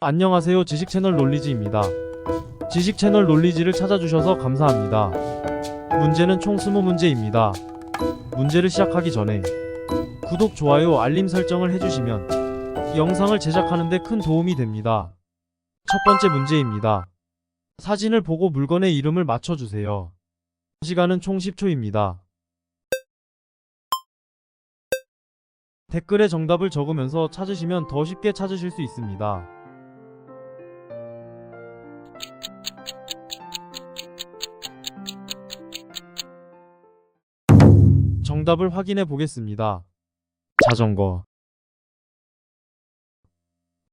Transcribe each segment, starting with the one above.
안녕하세요. 지식 채널 논리지입니다. 지식 채널 논리지를 찾아주셔서 감사합니다. 문제는 총 20문제입니다. 문제를 시작하기 전에 구독, 좋아요, 알림 설정을 해주시면 영상을 제작하는데 큰 도움이 됩니다. 첫 번째 문제입니다. 사진을 보고 물건의 이름을 맞춰주세요. 시간은 총 10초입니다. 댓글에 정답을 적으면서 찾으시면 더 쉽게 찾으실 수 있습니다. 정답을 확인해 보겠습니다. 자전거.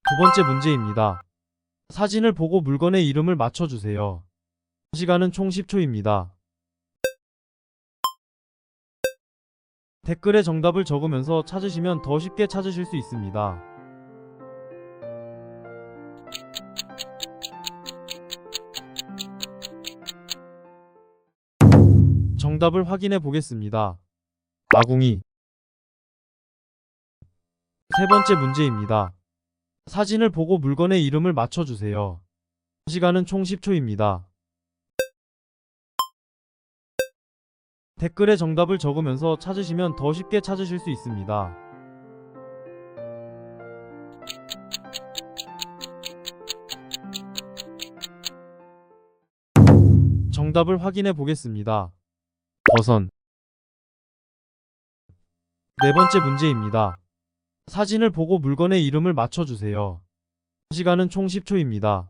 두 번째 문제입니다. 사진을 보고 물건의 이름을 맞춰주세요. 시간은 총 10초입니다. 댓글에 정답을 적으면서 찾으시면 더 쉽게 찾으실 수 있습니다. 정답을 확인해 보겠습니다. 아궁이. 세 번째 문제입니다. 사진을 보고 물건의 이름을 맞춰주세요. 시간은 총 10초입니다. 댓글에 정답을 적으면서 찾으시면 더 쉽게 찾으실 수 있습니다. 정답을 확인해 보겠습니다. 버선. 네 번째 문제입니다. 사진을 보고 물건의 이름을 맞춰주세요. 시간은 총 10초입니다.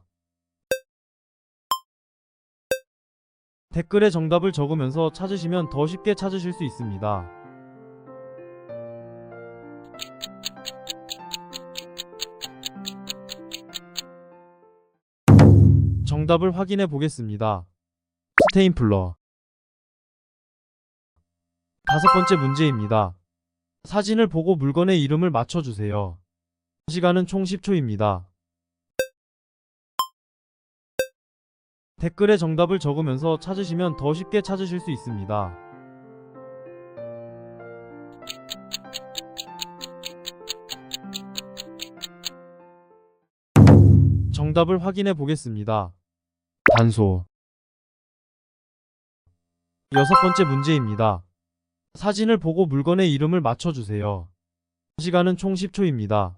댓글에 정답을 적으면서 찾으시면 더 쉽게 찾으실 수 있습니다. 정답을 확인해 보겠습니다. 스테인플러. 다섯 번째 문제입니다. 사진을 보고 물건의 이름을 맞춰주세요. 시간은 총 10초입니다. 댓글에 정답을 적으면서 찾으시면 더 쉽게 찾으실 수 있습니다. 정답을 확인해 보겠습니다. 단소. 여섯 번째 문제입니다. 사진을 보고 물건의 이름을 맞춰주세요. 시간은 총 10초입니다.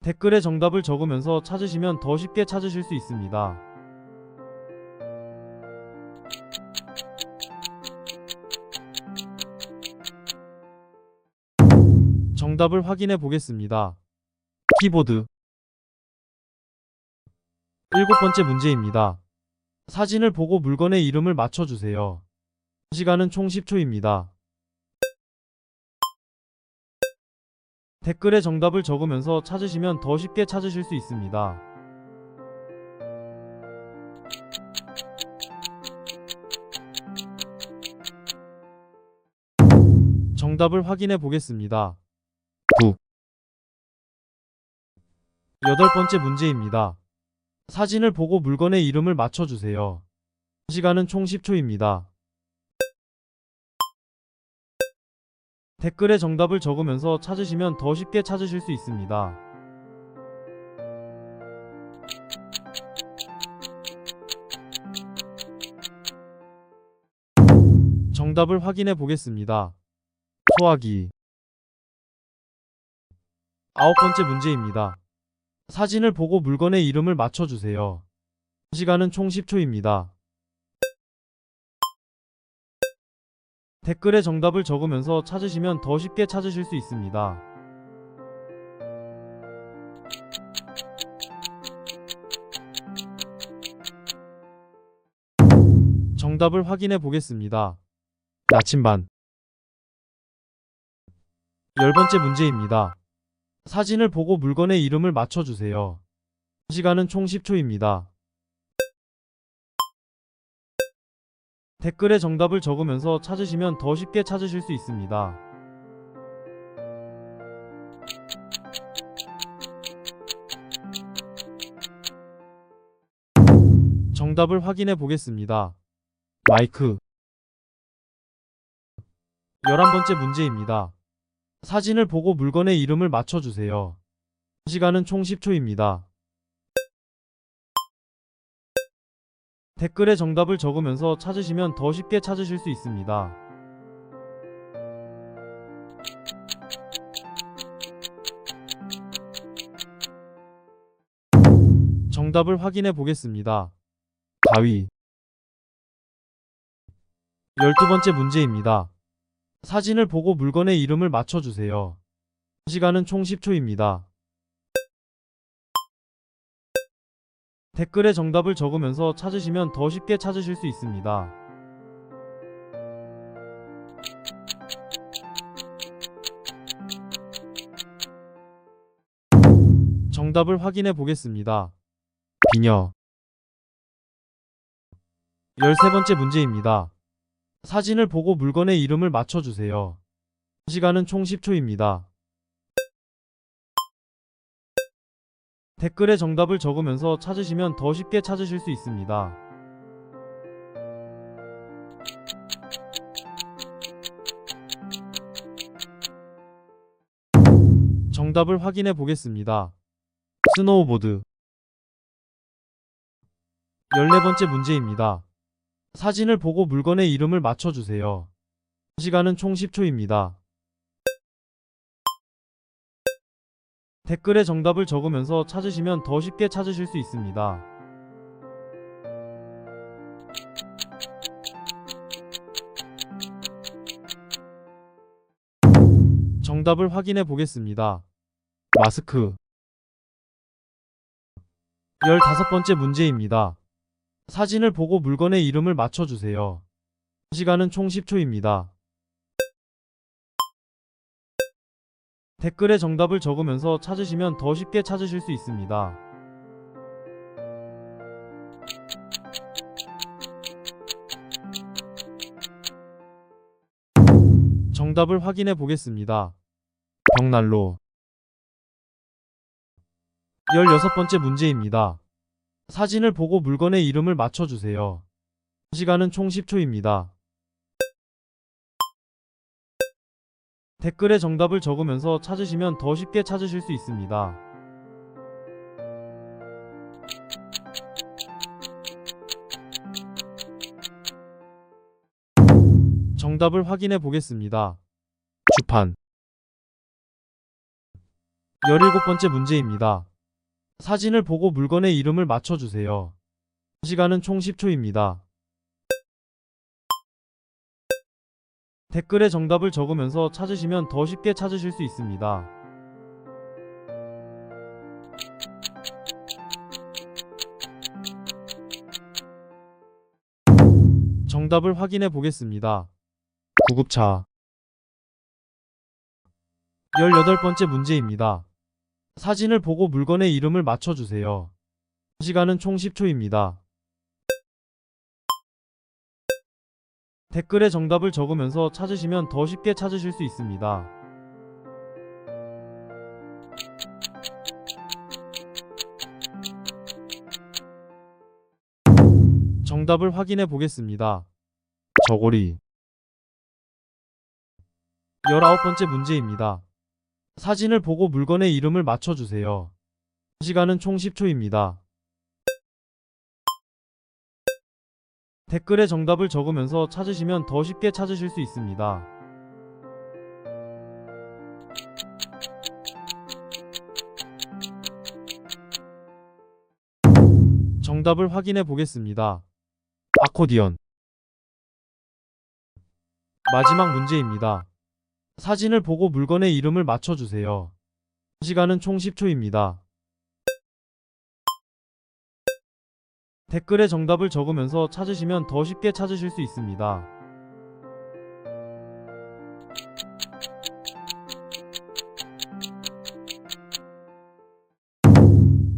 댓글에 정답을 적으면서 찾으시면 더 쉽게 찾으실 수 있습니다. 정답을 확인해 보겠습니다. 키보드. 일곱 번째 문제입니다. 사진을 보고 물건의 이름을 맞춰주세요. 시간은 총 10초입니다. 댓글에 정답을 적으면서 찾으시면 더 쉽게 찾으실 수 있습니다. 정답을 확인해 보겠습니다. 9. 여덟 번째 문제입니다. 사진을 보고 물건의 이름을 맞춰주세요. 시간은 총 10초입니다. 댓글에 정답을 적으면서 찾으시면 더 쉽게 찾으실 수 있습니다. 정답을 확인해 보겠습니다. 소화기. 아홉 번째 문제입니다. 사진을 보고 물건의 이름을 맞춰주세요. 시간은 총 10초입니다. 댓글에 정답을 적으면서 찾으시면 더 쉽게 찾으실 수 있습니다. 정답을 확인해 보겠습니다. 나침반. 열 번째 문제입니다. 사진을 보고 물건의 이름을 맞춰주세요. 시간은 총 10초입니다. 댓글에 정답을 적으면서 찾으시면 더 쉽게 찾으실 수 있습니다. 정답을 확인해 보겠습니다. 마이크. 11번째 문제입니다. 사진을 보고 물건의 이름을 맞춰주세요. 시간은 총 10초입니다. 댓글에 정답을 적으면서 찾으시면 더 쉽게 찾으실 수 있습니다. 정답을 확인해 보겠습니다. 가위 12번째 문제입니다. 사진을 보고 물건의 이름을 맞춰주세요. 시간은 총 10초입니다. 댓글에 정답을 적으면서 찾으시면 더 쉽게 찾으실 수 있습니다. 정답을 확인해 보겠습니다. 비녀 13번째 문제입니다. 사진을 보고 물건의 이름을 맞춰주세요. 시간은 총 10초입니다. 댓글에 정답을 적으면서 찾으시면 더 쉽게 찾으실 수 있습니다. 정답을 확인해 보겠습니다. 스노우보드 14번째 문제입니다. 사진을 보고 물건의 이름을 맞춰주세요. 시간은 총 10초입니다. 댓글에 정답을 적으면서 찾으시면 더 쉽게 찾으실 수 있습니다. 정답을 확인해 보겠습니다. 마스크 15번째 문제입니다. 사진을 보고 물건의 이름을 맞춰주세요. 시간은 총 10초입니다. 댓글에 정답을 적으면서 찾으시면 더 쉽게 찾으실 수 있습니다. 정답을 확인해 보겠습니다. 벽난로 16번째 문제입니다. 사진을 보고 물건의 이름을 맞춰주세요. 시간은 총 10초입니다. 댓글에 정답을 적으면서 찾으시면 더 쉽게 찾으실 수 있습니다. 정답을 확인해 보겠습니다. 주판 17번째 문제입니다. 사진을 보고 물건의 이름을 맞춰주세요. 시간은 총 10초입니다. 댓글에 정답을 적으면서 찾으시면 더 쉽게 찾으실 수 있습니다. 정답을 확인해 보겠습니다. 구급차 18번째 문제입니다. 사진을 보고 물건의 이름을 맞춰주세요. 시간은 총 10초입니다. 댓글에 정답을 적으면서 찾으시면 더 쉽게 찾으실 수 있습니다. 정답을 확인해 보겠습니다. 저고리 19번째 문제입니다. 사진을 보고 물건의 이름을 맞춰주세요. 시간은 총 10초입니다. 댓글에 정답을 적으면서 찾으시면 더 쉽게 찾으실 수 있습니다. 정답을 확인해 보겠습니다. 아코디언 마지막 문제입니다. 사진을 보고 물건의 이름을 맞춰주세요. 시간은 총 10초입니다. 댓글에 정답을 적으면서 찾으시면 더 쉽게 찾으실 수 있습니다.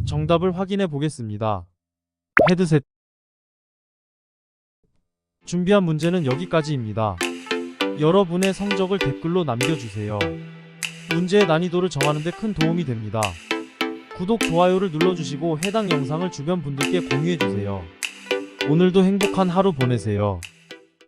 정답을 확인해 보겠습니다. 헤드셋 준비한 문제는 여기까지입니다. 여러분의 성적을 댓글로 남겨주세요. 문제의 난이도를 정하는 데 큰 도움이 됩니다. 구독, 좋아요를 눌러주시고 해당 영상을 주변 분들께 공유해주세요. 오늘도 행복한 하루 보내세요.